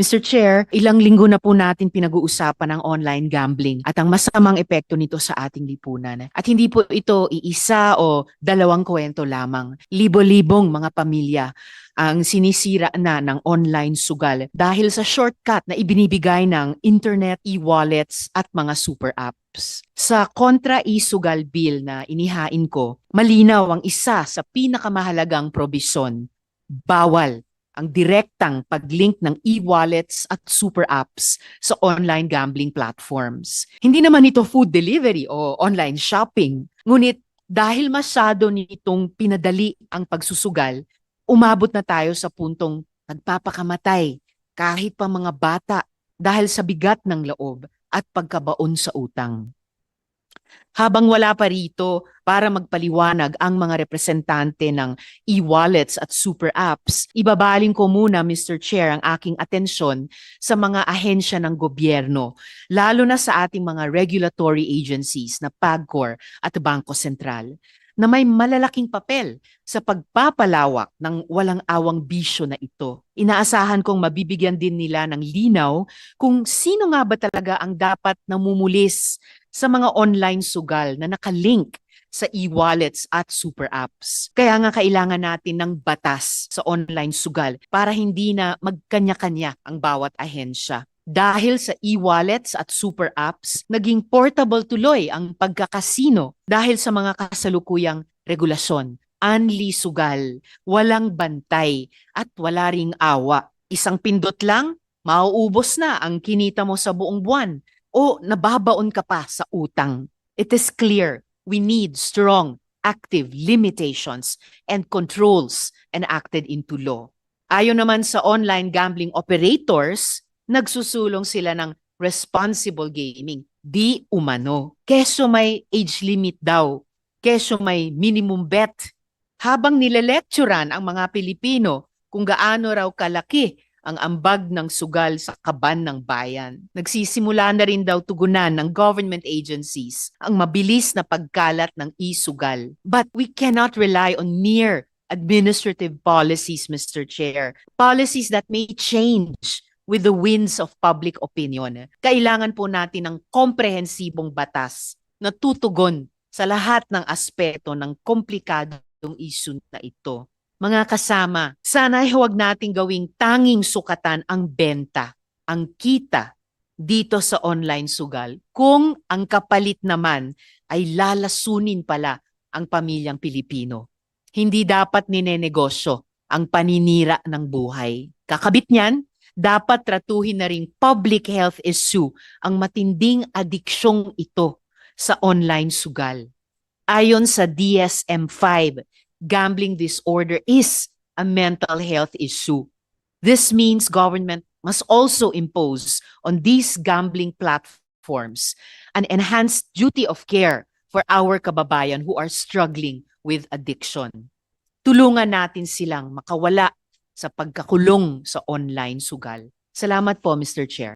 Mr. Chair, ilang linggo na po natin pinag-uusapan ang online gambling at ang masamang epekto nito sa ating lipunan. At hindi po ito iisa o dalawang kwento lamang. Libo-libong mga pamilya ang sinisira na ng online sugal dahil sa shortcut na ibinibigay ng internet, e-wallets at mga super apps. Sa kontra e-sugal bill na inihain ko, malinaw ang isa sa pinakamahalagang probisyon. Bawal ang direktang paglink ng e-wallets at super apps sa online gambling platforms. Hindi naman ito food delivery o online shopping, ngunit dahil masyado nitong pinadali ang pagsusugal, umabot na tayo sa puntong nagpapakamatay kahit pa mga bata dahil sa bigat ng loob at pagkabaon sa utang. Habang wala pa rito para magpaliwanag ang mga representante ng e-wallets at super apps, ibabaling ko muna Mr. Chair ang aking atensyon sa mga ahensya ng gobyerno, lalo na sa ating mga regulatory agencies na PAGCOR at Bangko Sentral na may malalaking papel sa pagpapalawak ng walang awang bisyo na ito. Inaasahan kong mabibigyan din nila ng linaw kung sino nga ba talaga ang dapat namumulis sa mga online sugal na nakalink sa e-wallets at super apps. Kaya nga kailangan natin ng batas sa online sugal para hindi na magkanya-kanya ang bawat ahensya. Dahil sa e-wallets at super apps, naging portable tuloy ang pagkakasino dahil sa mga kasalukuyang regulasyon. Anli sugal, walang bantay, at wala ring awa. Isang pindot lang, mauubos na ang kinita mo sa buong buwan o nababaon ka pa sa utang. It is clear we need strong, active limitations and controls enacted into law. Ayon naman sa online gambling operators, nagsusulong sila ng responsible gaming. Di umano. Keso may age limit daw. Keso may minimum bet. Habang nilelecturan ang mga Pilipino kung gaano raw kalaki ang ambag ng sugal sa kaban ng bayan. Nagsisimula na rin daw tugunan ng government agencies ang mabilis na pagkalat ng e-sugal. But we cannot rely on mere administrative policies, Mr. Chair. Policies that may change with the winds of public opinion. Kailangan po natin ng komprehensibong batas na tutugon sa lahat ng aspeto ng komplikadong issue na ito. Mga kasama, sana ay huwag nating gawing tanging sukatan ang benta, ang kita dito sa online sugal kung ang kapalit naman ay lalasunin pala ang pamilyang Pilipino. Hindi dapat ninenegosyo ang paninira ng buhay. Kakabit niyan, dapat tratuhin na ring public health issue ang matinding adiksyong ito sa online sugal. Ayon sa DSM-5, gambling disorder is a mental health issue. This means government must also impose on these gambling platforms an enhanced duty of care for our kababayan who are struggling with addiction. Tulungan natin silang makawala sa pagkakulong sa online sugal. Salamat po, Mr. Chair.